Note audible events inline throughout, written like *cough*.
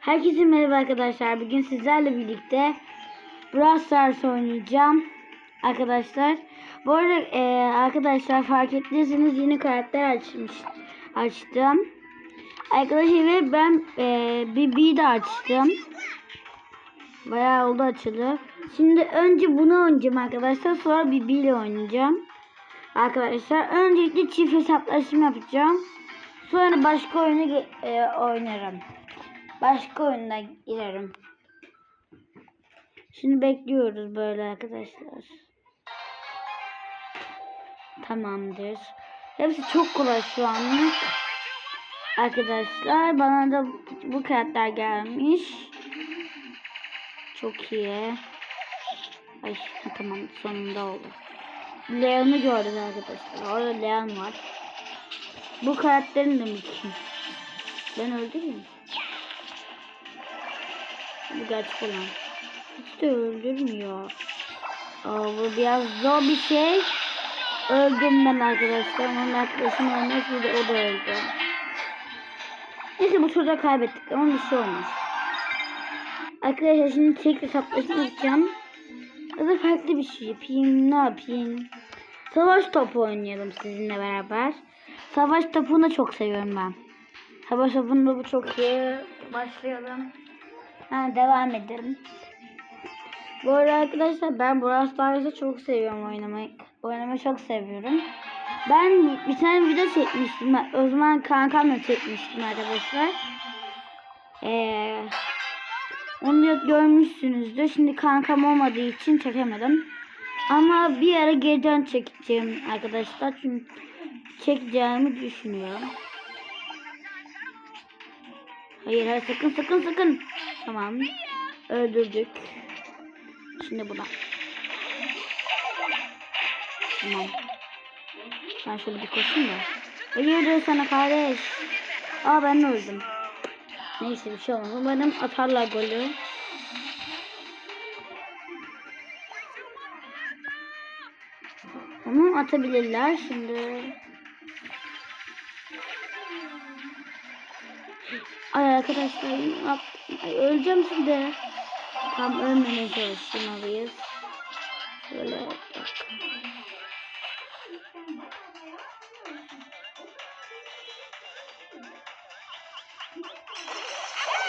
Herkese merhaba arkadaşlar. Bugün sizlerle birlikte Brawl Stars oynayacağım. Arkadaşlar. Bu arada e, arkadaşlar fark ettiyseniz yeni karakter açmış, açtım. Arkadaşlar ve ben e, bir de açtım. Bayağı oldu açıldı. Şimdi önce bunu oynayacağım arkadaşlar. Sonra bir ile oynayacağım. Arkadaşlar öncelikle çift hesaplaşma yapacağım. Sonra başka oyunu e, oynarım. Başka oyuna girerim. Şimdi bekliyoruz böyle arkadaşlar. Tamamdır. Hepsi çok kolay şu anlık. Arkadaşlar bana da bu karakter gelmiş. Çok iyi. Ay tamam sonunda oldu. Leon'u gördük arkadaşlar. Orada Leon var. Bu karakterin de mi? Ben öldüreyim. Bu gerçek olan. Hiç de öldürmüyor. Aa, bu biraz zor bir şey. Öldüm ben arkadaşlar. Onun arkadaşım de o da öldü. Neyse bu turda kaybettik ama bir şey olmaz. Arkadaşlar şimdi tek hesaplaşma yapacağım. Ya da farklı bir şey yapayım. Ne yapayım? Savaş topu oynayalım sizinle beraber. Savaş topunu da çok seviyorum ben. Savaş topunda bu çok iyi. Başlayalım. Ha, devam edelim. Bu arada arkadaşlar ben Brawl Stars'ı çok seviyorum oynamayı. Oynamayı çok seviyorum. Ben bir tane video çekmiştim. O zaman kankamla çekmiştim arkadaşlar. Ee, onu da görmüşsünüzdür. Şimdi kankam olmadığı için çekemedim. Ama bir ara geriden çekeceğim arkadaşlar. Çünkü çekeceğimi düşünüyorum. Hayır hayır sakın sakın sakın. Tamam. Öldürdük. Şimdi buna. Tamam. Ben şöyle bir koşayım da. Ölüyordu sana kardeş. Aa ben öldüm. Neyse bir şey olmaz. Umarım atarlar golü. Tamam atabilirler şimdi. Ay arkadaşlar? Ay öleceğim şimdi. Tam ölmemeye çalışmalıyız. Şöyle bak.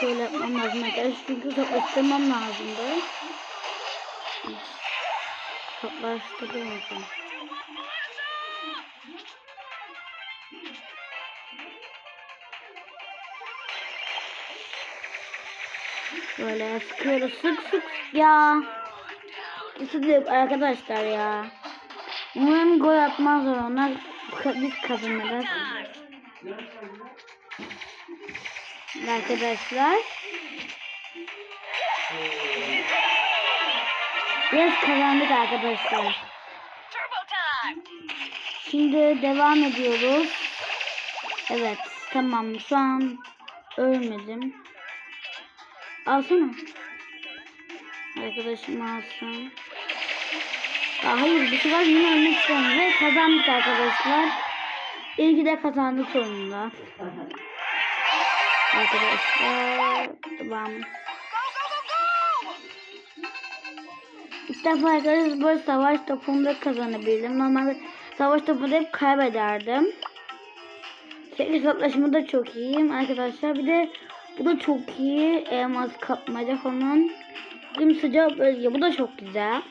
Şöyle yapmam lazım arkadaşlar çünkü toplaştırmam lazımdı. Toplaştırdım o zaman. Böyle sıkıyoruz sık sık ya. Sıkıyoruz arkadaşlar ya. Umarım gol atmazlar onlar. Biz kazanırız. Arkadaşlar. Biz kazandık arkadaşlar. Şimdi devam ediyoruz. Evet tamam şu an ölmedim. Alsana. Arkadaşım alsın. Ya hayır bu sefer yine ölmek istemiyorum. Ve kazandık arkadaşlar. İlgi de kazandık sonunda. Arkadaşlar tamam. İlk defa arkadaşlar böyle savaş topunda kazanabildim. Normalde savaş topunda hep kaybederdim. Tek hesaplaşmada çok iyiyim arkadaşlar. Bir de bu da çok iyi. Elmas kapmaca falan. Bizim sıcak bölge. Bu da çok güzel.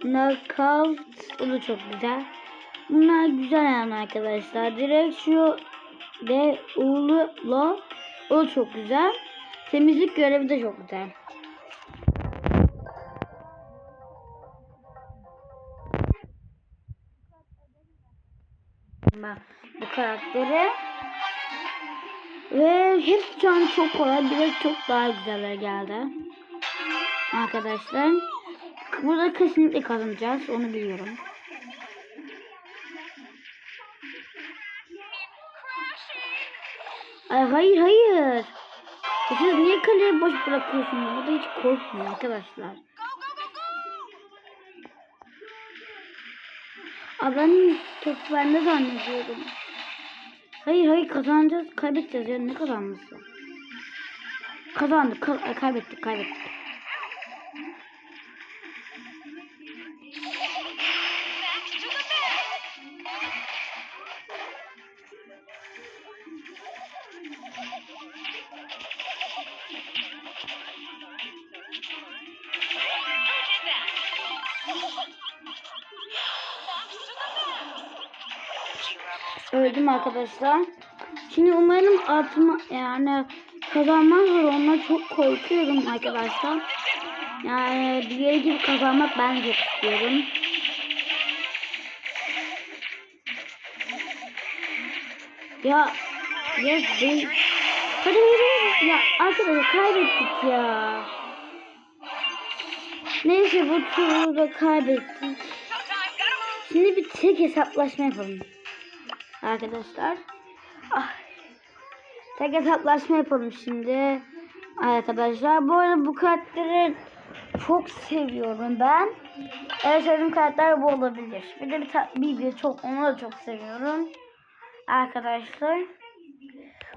Knockout. Bu da çok güzel. Bunlar güzel yani arkadaşlar. Direkt şu de Ulu Lo. O çok güzel. Temizlik görevi de çok güzel. Ben bu karakteri ve hepsi şu an çok kolay. Biraz çok daha güzeller geldi. Arkadaşlar. Burada kesinlikle kazanacağız. Onu biliyorum. Ay, hayır hayır. Siz niye kaleyi boş bırakıyorsunuz? Burada hiç korkmuyor arkadaşlar. Aa, ben top bende zannediyordum. Hayır hayır kazanacağız. Kaybedeceğiz ya ne kazanması? Kazandık. Ka- kaybettik. Kaybettik. Öldüm arkadaşlar. Şimdi umarım atma yani kazanmaz zor. Ondan çok korkuyorum arkadaşlar. Yani diğeri gibi kazanmak ben çok istiyorum. Ya ya değil. Hadi yürü. Ya arkadaşlar kaybettik ya. Neyse bu turu da kaybettik. Şimdi bir tek hesaplaşma yapalım. Arkadaşlar. Ah. Tek hesaplaşma yapalım şimdi. Arkadaşlar bu arada bu karakteri çok seviyorum ben. En sevdiğim karakter bu olabilir. Bir de bir, bir, bir çok onu da çok seviyorum. Arkadaşlar.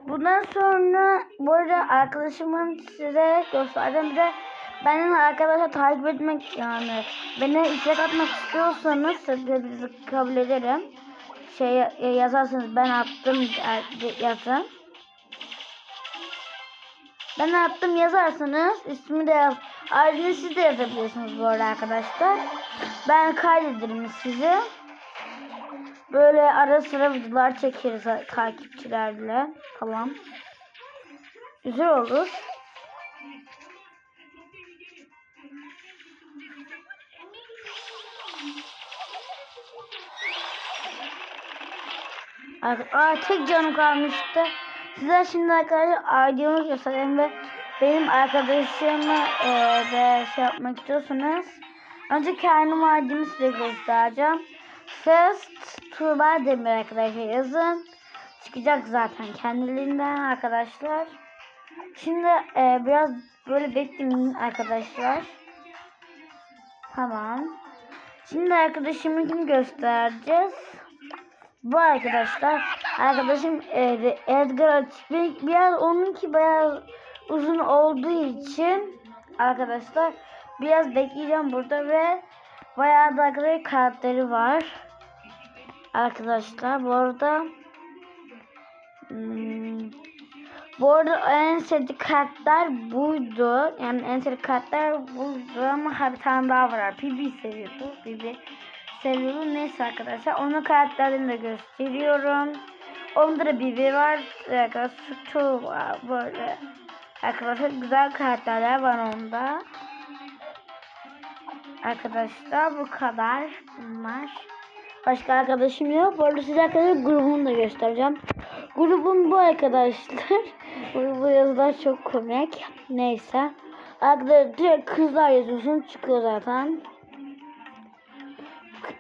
Bundan sonra bu arada arkadaşımın size gösterdim bir de benim arkadaşa takip etmek yani beni istek atmak istiyorsanız sizi kabul ederim. Şey ya- yazarsanız ben attım e, yazın. Ben attım yazarsanız ismi de yaz. Ayrıca siz de yazabilirsiniz bu arada arkadaşlar. Ben kaydederim sizi. Böyle ara sıra videolar çekeriz takipçilerle falan. Güzel olur. Ar- Aa, tek canım kalmıştı. Size şimdi arkadaşlar ID'mi göstereyim ve benim arkadaşımı e, de şey yapmak istiyorsanız önce kendim ID'mi size göstereceğim. First Tuğba Demir arkadaşlar yazın. Çıkacak zaten kendiliğinden arkadaşlar. Şimdi e, biraz böyle bekleyin arkadaşlar. Tamam. Şimdi arkadaşımınkini göstereceğiz. Bu arkadaşlar arkadaşım e, Edgar Açık biraz onunki bayağı uzun olduğu için arkadaşlar biraz bekleyeceğim burada ve bayağı da arkadaşlar karakteri var. Arkadaşlar bu arada hmm, bu arada en sevdiğim karakter buydu. Yani en sevdiğim karakter buydu ama bir tane daha var. PB seviyordu. PB seviyorum. Neyse arkadaşlar. Onun karakterlerini de gösteriyorum. Onda da BB var. Arkadaşlar Sutu var. Böyle. Arkadaşlar güzel karakterler var onda. Arkadaşlar bu kadar. Bunlar. Başka arkadaşım yok. Bu arada size arkadaşlar grubunu da göstereceğim. Grubum bu arkadaşlar. *laughs* bu yazılar çok komik. Neyse. Arkadaşlar direkt kızlar yazıyorsun çıkıyor zaten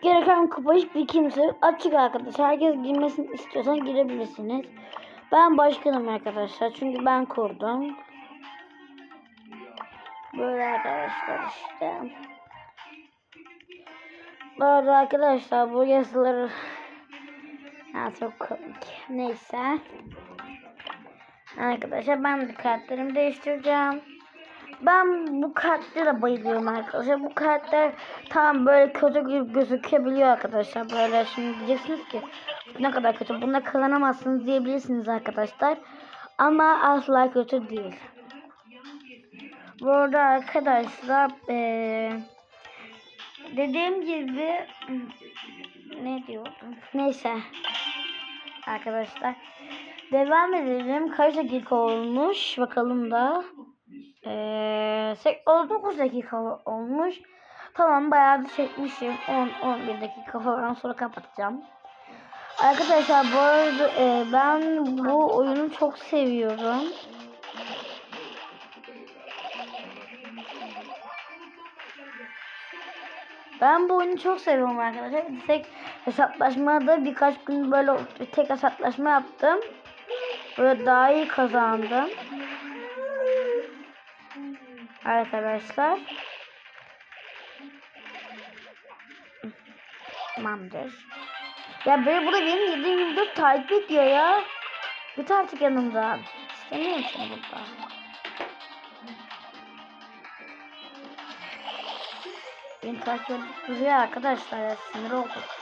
gereken kupa hiçbir kimse açık arkadaşlar. Herkes girmesini istiyorsan girebilirsiniz. Ben başkanım arkadaşlar. Çünkü ben kurdum. Böyle arkadaşlar işte. Bu arada arkadaşlar bu yazıları ha, çok komik. Neyse. Arkadaşlar ben de kartlarımı değiştireceğim. Ben bu karaktere bayılıyorum arkadaşlar. Bu karakter tam böyle kötü gibi gözükebiliyor arkadaşlar. Böyle şimdi diyeceksiniz ki ne kadar kötü. Bunda kazanamazsınız diyebilirsiniz arkadaşlar. Ama asla kötü değil. Bu arada arkadaşlar ee, dediğim gibi ne diyordum? Neyse. Arkadaşlar devam edelim. Kaç dakika olmuş? Bakalım da. Ee, 19 dakika olmuş. Tamam bayağı da çekmişim. 10-11 dakika falan sonra kapatacağım. Arkadaşlar bu arada e, ben bu oyunu çok seviyorum. Ben bu oyunu çok seviyorum arkadaşlar. Tek hesaplaşmada birkaç gün böyle tek hesaplaşma yaptım. Böyle daha iyi kazandım arkadaşlar. Tamamdır. Ya böyle burada benim 724 takip ediyor ya. Git artık yanımdan. İstemiyorum seni burada. Beni takip edip duruyor arkadaşlar ya sinir olduk.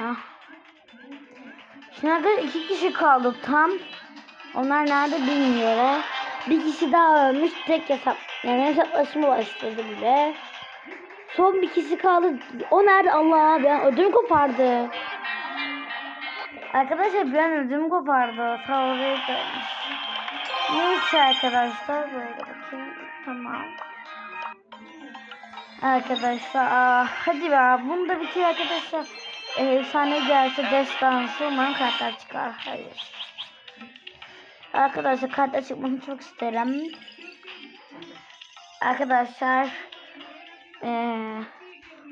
Hah. Şimdi arkadaşlar iki kişi kaldı tam. Onlar nerede bilmiyorum. Bir kişi daha ölmüş. Tek hesap. Yani hesaplaşma başladı bile. Son bir kişi kaldı. O nerede Allah ben ödüm kopardı. Arkadaşlar bir an ödüm kopardı. Gelmiş. Neyse arkadaşlar böyle bakayım. Tamam. Arkadaşlar aa, hadi be bunu da bitir arkadaşlar. Ee, efsane gelse destansı umarım kartlar çıkar. Hayır. Arkadaşlar kartlar çıkmasını çok isterim. Arkadaşlar ee,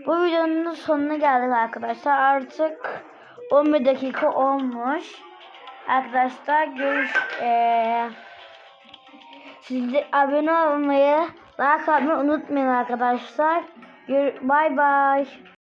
bu videonun sonuna geldik arkadaşlar. Artık 11 dakika olmuş. Arkadaşlar görüş ee, siz abone olmayı, like atmayı unutmayın arkadaşlar. Bay bay.